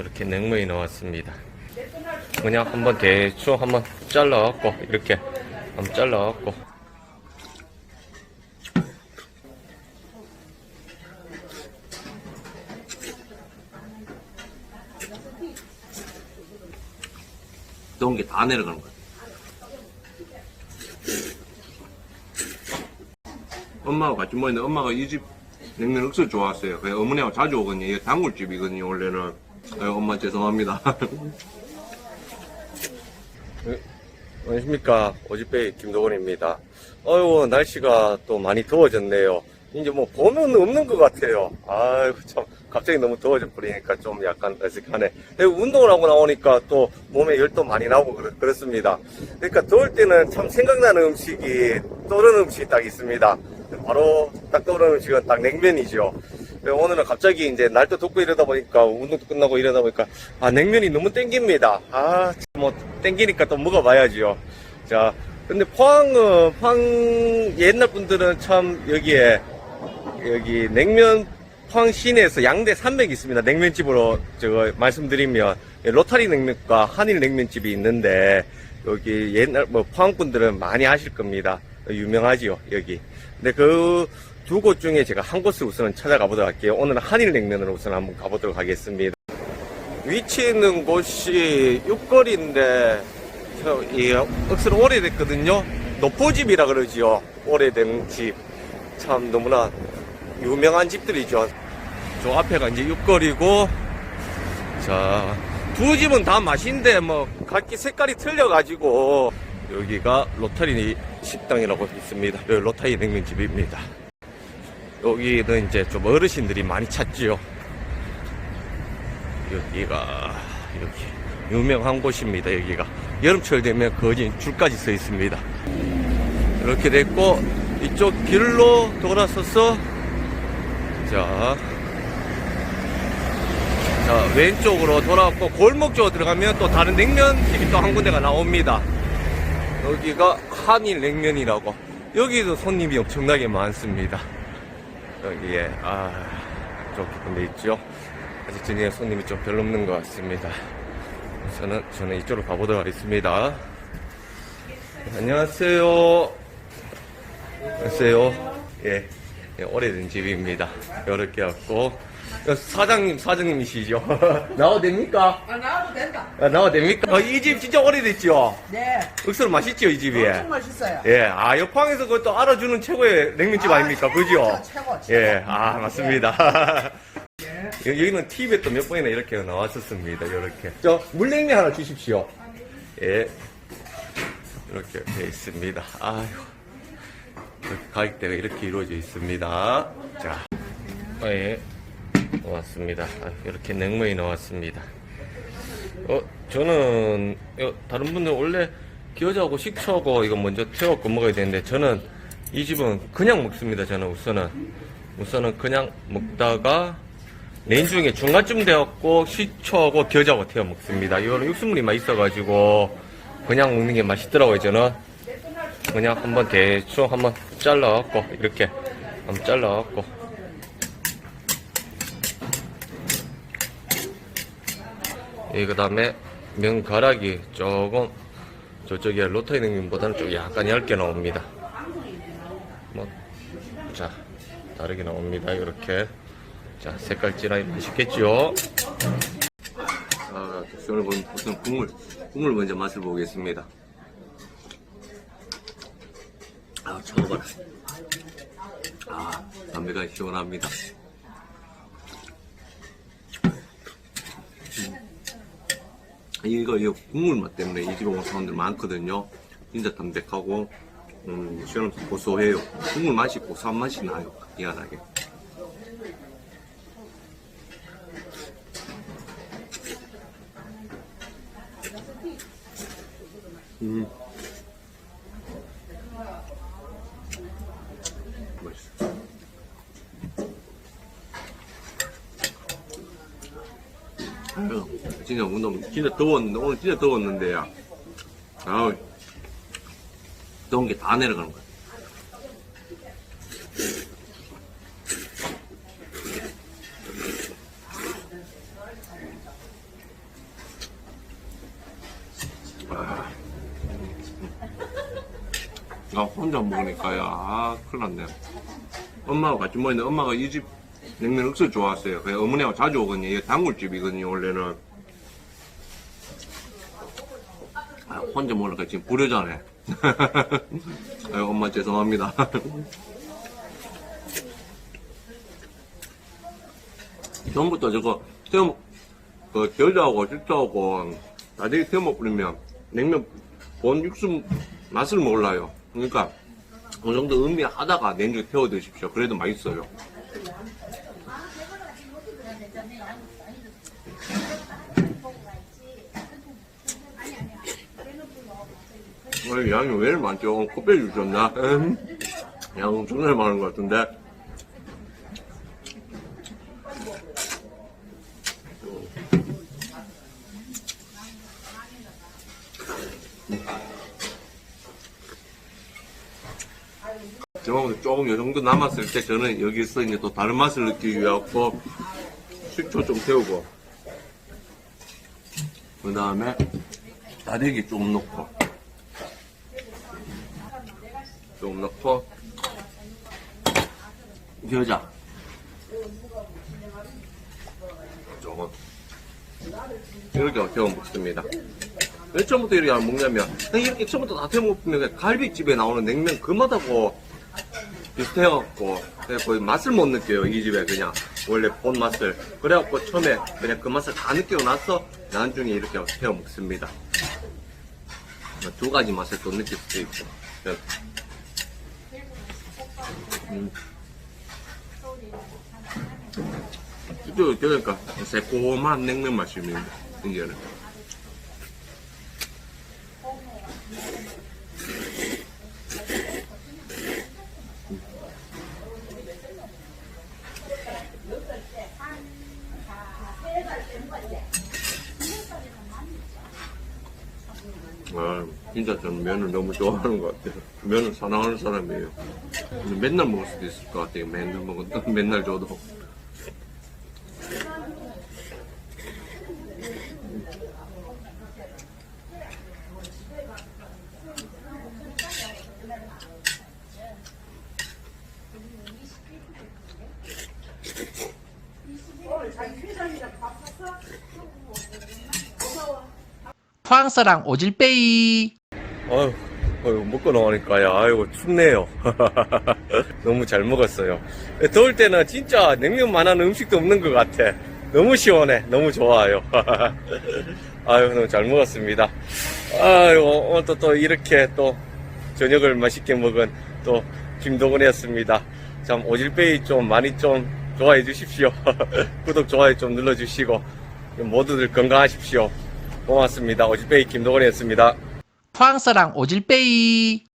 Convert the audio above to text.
이렇게 냉면이 나왔습니다. 그냥 한번 대충 한번 잘라갖고 이렇게 한번 잘라갖고 넣은 게다 내려가는 거야. 엄마하고 같이 모였는데 엄마가 이 집 냉면 억수로 좋아했어요. 그래서 어머니하고 자주 오거든요. 이게 단골집이거든요, 원래는. 아유, 엄마 죄송합니다. 안녕하십니까 오지배 김도건입니다. 어유 날씨가 또 많이 더워졌네요. 이제 뭐 봄은 없는 것 같아요. 아이고 참 갑자기 너무 더워져 버리니까 좀 약간 어색하네. 그리고 운동을 하고 나오니까 또 몸에 열도 많이 나고 그렇, 그렇 습니다. 그러니까 더울 때는 참 생각나는 음식이 떠오르는 음식이 딱 있습니다. 바로 딱 떠오르는 음식은 딱 냉면이죠. 그래서 오늘은 갑자기 이제 날도 덥고 이러다 보니까 운동도 끝나고 이러다 보니까 아 냉면이 너무 땡깁니다. 아뭐 땡기니까 또 먹어봐야죠. 자 근데 포항은 포항 옛날 분들은 참 여기에 여기 냉면 포항 시내에서 양대 산맥이 있습니다. 냉면집으로 저거 말씀드리면 로타리 냉면과 한일 냉면집이 있는데 여기 옛날 뭐 포항 분들은 많이 아실 겁니다. 유명하지요 여기. 근데 그 두 곳 중에 제가 한 곳을 우선 찾아가 보도록 할게요. 오늘은 한일 냉면으로 우선 한번 가보도록 하겠습니다. 위치 있는 곳이 육거리인데 저, 이 억수로 오래됐거든요. 노포집이라 그러지요. 오래된 집. 참 너무나 유명한 집들이죠. 저 앞에가 이제 육거리고, 자, 두 집은 다 맛인데, 뭐, 각기 색깔이 틀려가지고, 여기가 로타리 식당이라고 있습니다. 여기 로타리 냉면집입니다. 여기는 이제 좀 어르신들이 많이 찾지요. 여기가, 여기, 유명한 곳입니다, 여기가. 여름철 되면 거진 줄까지 서 있습니다. 이렇게 됐고, 이쪽 길로 돌아서서, 자, 자, 왼쪽으로 돌아왔고, 골목 쪽으로 들어가면 또 다른 냉면집이 또 한 군데가 나옵니다. 여기가 한일 냉면이라고. 여기도 손님이 엄청나게 많습니다. 여기에, 아, 좀 깊은 데 있죠. 아직 저녁에 손님이 좀 별로 없는 것 같습니다. 우선은 저는 이쪽으로 가보도록 하겠습니다. 안녕하세요. 안녕하세요. 예, 예, 오래된 집입니다. 이렇게 갖고 사장님 사장님이시죠? 나와도 됩니까? 아, 나와도 된다. 아, 나와도 됩니까? 이집 진짜 오래됐죠? 네. 억수로 맛있죠 이 집이? 엄청 맛있어요. 예, 아 옆방에서 그것도 알아주는 최고의 냉면집 아, 아닙니까? 그죠? 최고, 최고. 예, 아 맞습니다. 예. 여- 여기는 TV에 또 몇 번이나 이렇게 나왔었습니다. 이렇게. 저 물냉면 하나 주십시오. 예. 이렇게 되어 있습니다. 아유. 이렇게 가격대가 이렇게 이루어져 있습니다. 자. 아, 예. 나왔습니다. 아, 이렇게 냉면이 나왔습니다. 어, 저는, 어, 다른 분들 원래 기어자하고 식초하고 이거 먼저 태워갖고 먹어야 되는데, 저는 이 집은 그냥 먹습니다. 저는 우선은. 우선은 그냥 먹다가, 내인중에 중간쯤 되었고, 식초하고 겨자하고 태워 먹습니다. 이거는 육수물이 맛있어가지고, 그냥 먹는 게 맛있더라고요, 저는. 그냥 한번 대충 한번 잘라갖고, 이렇게 한번 잘라갖고, 이 그다음에 면가락이 조금 저쪽에 로터리 냉면보다는 좀 약간 얇게 나옵니다. 뭐, 자, 다르게 나옵니다. 이렇게. 자, 색깔 진하게 맛있겠죠? 자, 오늘 우선 국물, 국물 먼저 맛을 보겠습니다. 아, 쳐봐라. 아, 담배가 시원합니다. 이거, 이거 국물 맛 때문에 이 집에 오는 사람들 많거든요. 진짜 담백하고, 음, 시원하면서 고소해요. 국물 맛이 고소한 맛이 나요. 희한하게. 음. 아유, 진짜 운동 진짜 더웠는데 오늘 진짜 더웠는데야. 아우 더운 게 다 내려가는 거야. 아. 나 혼자 먹으니까 야 아, 큰일 났네 엄마가 같이 먹는데 엄마가 이집 냉면 억수 좋아했어요. 그래서 어머니하고 자주 오거든요. 이게 단골집이거든요, 원래는. 아, 혼자 먹으니까 지금 불효자네. 아유, 엄마 죄송합니다. 전부터 저거 태워, 그, 겨자하고 질자하고 다대기 태워 먹으면 냉면 본 육수 맛을 몰라요. 그러니까 어느 정도 음미하다가 냉주 태워 드십시오. 그래도 맛있어요. 어, 양이 왜 이렇게 많죠? 코빼 주셨나? 음. 양 엄청나게 많은 것 같은데. 저는 조금 이 정도 남았을 때 저는 여기서 이제 또 다른 맛을 느끼기 위해서 식초 좀 태우고 그 다음에 다대기 조금 넣고 조금 넣고 겨자. 조금 이렇게 태워 먹습니다. 왜 처음부터 이렇게 안 먹냐면 이렇게 처음부터 다 태워 먹으면 갈비집에 나오는 냉면 그 맛하고 비슷해갖고 거의 맛을 못 느껴요 이 집에 그냥. 원래 본 맛을. 그래갖고 처음에 그냥 그 맛을 다 느끼고 나서 나중에 이렇게 태워 먹습니다. 두 가지 맛을 또 느낄 수도 있고 음. 이거 그러니까 새콤한 냉면 맛입니다 이제는 아, 진짜 저는 면을 너무 좋아하는 것 같아요. 면을 사랑하는 사람이에요. 맨날 먹을 수도 있을 것 같아요. 맨날 먹었다, 맨날 줘도. 프랑스랑 오질빼이 아유, 먹고 나오니까요. 아이고, 춥네요. 너무 잘 먹었어요. 더울 때는 진짜 냉면만 한 음식도 없는 것 같아. 너무 시원해. 너무 좋아요. 아유, 너무 잘 먹었습니다. 아유, 오늘 또, 또 이렇게 또 저녁을 맛있게 먹은 또 김동훈이었습니다. 참, 오질빼이 좀 많이 좀 좋아해 주십시오. 구독, 좋아요 좀 눌러주시고, 모두들 건강하십시오. 고맙습니다. 오질빼이 김동훈이었습니다. 프랑스랑 오질빼이